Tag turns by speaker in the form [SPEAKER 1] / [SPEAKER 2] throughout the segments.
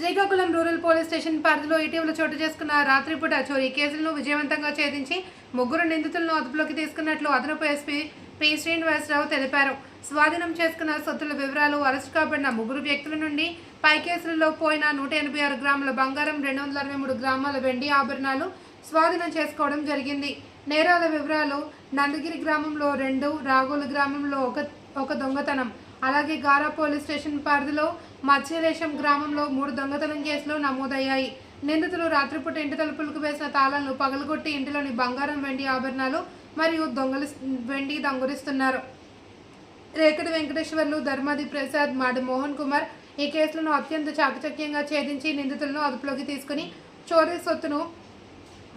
[SPEAKER 1] Srikakulam rural police station పరిధిలో ఇటీవల చోటు చేసుకున్న రాత్రిపూట చోరీ కేసులను విజయవంతంగా ఛేదించి ముగ్గురు నిందితులను అదుపులోకి తీసుకున్నట్లు అదనపు ఎస్పీ పి శ్రీనివాసరావు తెలిపారు. స్వాధీనం చేసుకున్న సొత్తుల వివరాలు అరెస్టు కాబడిన ముగ్గురు వ్యక్తుల నుండి పై కేసులలో పోయిన నూట ఎనభై ఆరు గ్రాముల బంగారం రెండు వందల అరవై మూడు గ్రామాల వెండి ఆభరణాలు స్వాధీనం చేసుకోవడం జరిగింది. నేరాల వివరాలు నందగిరి గ్రామంలో రెండు రాగోలు గ్రామంలో ఒక ఒక దొంగతనం. అలాగే గారా పోలీస్ స్టేషన్ పరిధిలో మత్స్యదేశం గ్రామంలో మూడు దొంగతనం కేసులు నమోదయ్యాయి. నిందితులు రాత్రిపూట ఇంటి తలుపులకు వేసిన తాళాలను పగలగొట్టి ఇంటిలోని బంగారం వెండి ఆభరణాలు మరియు దొంగలు వెండి దొంగలిస్తున్నారు రేకటి వెంకటేశ్వర్లు ధర్మాది ప్రసాద్ మాడి మోహన్ కుమార్ ఈ కేసులను అత్యంత చాకచక్యంగా ఛేదించి నిందితులను అదుపులోకి తీసుకుని చోరీ సొత్తును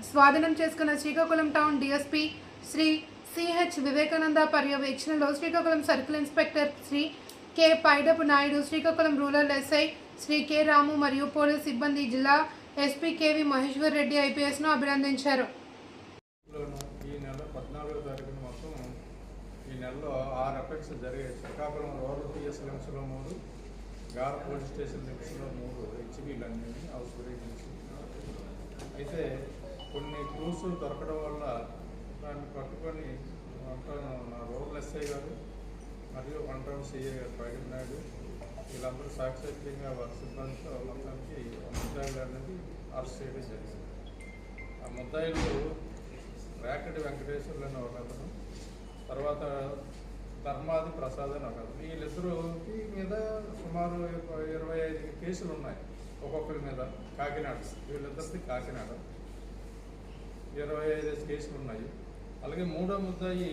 [SPEAKER 1] స్వాధీనం చేసుకున్న Srikakulam town DSP Shri CH Vivekananda పర్యవేక్షణలో Srikakulam circle inspector Shri K Paidapu Naidu Srikakulam rural SI Shri K Ramu మరియు పోలీస్ సిబ్బంది జిల్లా ఎస్పీ కేవి మహేశ్వర్ రెడ్డి ఐపీఎస్ను అభినందించారు.
[SPEAKER 2] లోను ఈ నెల పద్నాలుగో తారీఖున మొత్తం ఈ నెలలో ఆరు అఫెక్ట్స్ జరిగాయి. శ్రీకాకుళం రూరల్ పిఎస్ మూడు గార పోలీస్ స్టేషన్ లిమిట్స్లో మూడు హెచ్బీలు అన్నీ హౌస్ బ్రేక్ అయితే కొన్ని క్లూస్ దొరకడం వల్ల దాన్ని పట్టుకొని అంటాను రూరల్ ఎస్ఐ గారు మరియు వన్ టౌన్ సిఐ గారు పైడి నాయుడు వీళ్ళందరూ సాక్షాత్యంగా వారి సిబ్బందితో మొత్తానికి ముద్దాయిలు అనేది అరెస్ట్ చేయడం జరిగింది. ఆ ముద్దాయిలు రాకటి వెంకటేశ్వర్లు అని ఒక అతను తర్వాత ధర్మాది ప్రసాద్ అని ఒక అతను. వీళ్ళిద్దరికి మీద సుమారు ఇరవై ఐదు కేసులు ఉన్నాయి ఒక్కొక్కరి మీద. కాకినాడ వీళ్ళిద్దరిది కాకినాడ. ఇరవై ఐదు కేసులు ఉన్నాయి. అలాగే మూడో ముద్దాయి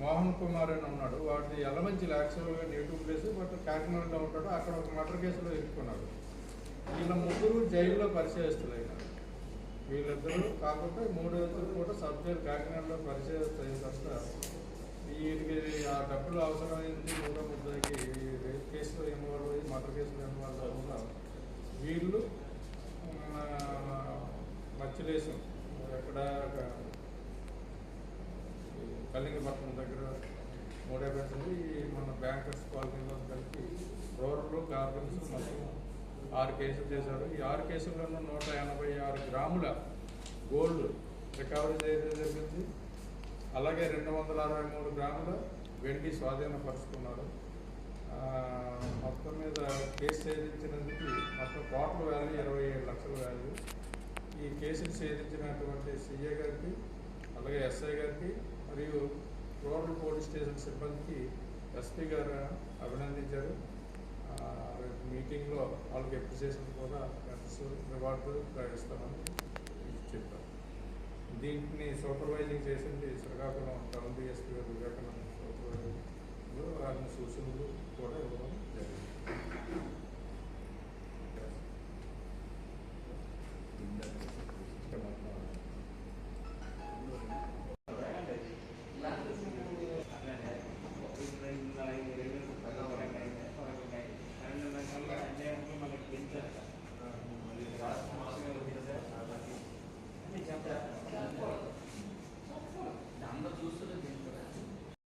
[SPEAKER 2] మోహన్ కుమార్ అని ఉన్నాడు. వాడి ఎలమంచి యాక్చువల్గా నేటివ్ ప్లేస్ బట్ కాకినాడలో ఉంటాడు. అక్కడ ఒక మర్డర్ కేసులో ఇరుక్కున్నాడు. వీళ్ళ ముగ్గురు జైల్లో పరిచయస్తులు అయినారు వీళ్ళిద్దరూ కాకుండా మూడో ఇద్దరు కూడా సబ్ జైలు కాకినాడలో పరిచయస్తు అయిన తర్వాత వీటికి ఆ డబ్బులు అవసరమైంది మూడో ముద్దాయికి. రేప్ కేసులో ఇన్వాల్వ్ అయ్యి మర్డర్ కేసులో ఇన్వాల్వ్ అవ్వకుండా వీళ్ళు మచ్చలేశం. ఎక్కడ ఈ దగ్గర మూడే పెంచింది ఈ మన బ్యాంకర్స్ కాలనీలో కలిపి రూరల్ గార్డెన్స్ మొత్తం ఆరు కేసులు చేశారు. ఈ ఆరు కేసుల్లోనూ నూట ఎనభై ఆరు గ్రాముల గోల్డ్ రికవరీ చేయడం జరిగింది. అలాగే రెండు వందల అరవై మూడు గ్రాముల వెండి స్వాధీనపరుచుకున్నారు. మొత్తం మీద కేసు ఛేదించినందుకు మొత్తం కోట్ల వాల్యూ ఇరవై ఏడు లక్షల వాల్యూ ఈ కేసును ఛేదించినటువంటి సిఏ గారికి అలాగే ఎస్ఐ గారికి మరియు రూరల్ పోలీస్ స్టేషన్ సిబ్బందికి ఎస్పీ గారు అభినందించారు. రేపు మీటింగ్లో వాళ్ళకి అప్రిసియేషన్ కూడా రివార్డు ప్రకటిస్తామని చెప్పారు. దీంట్ని సూపర్వైజింగ్ చేసింది శ్రీకాకుళం టౌన్ డిఎస్పీ గారు వివేకానంద సూపర్వైజింగ్ ఆయన సూచనలు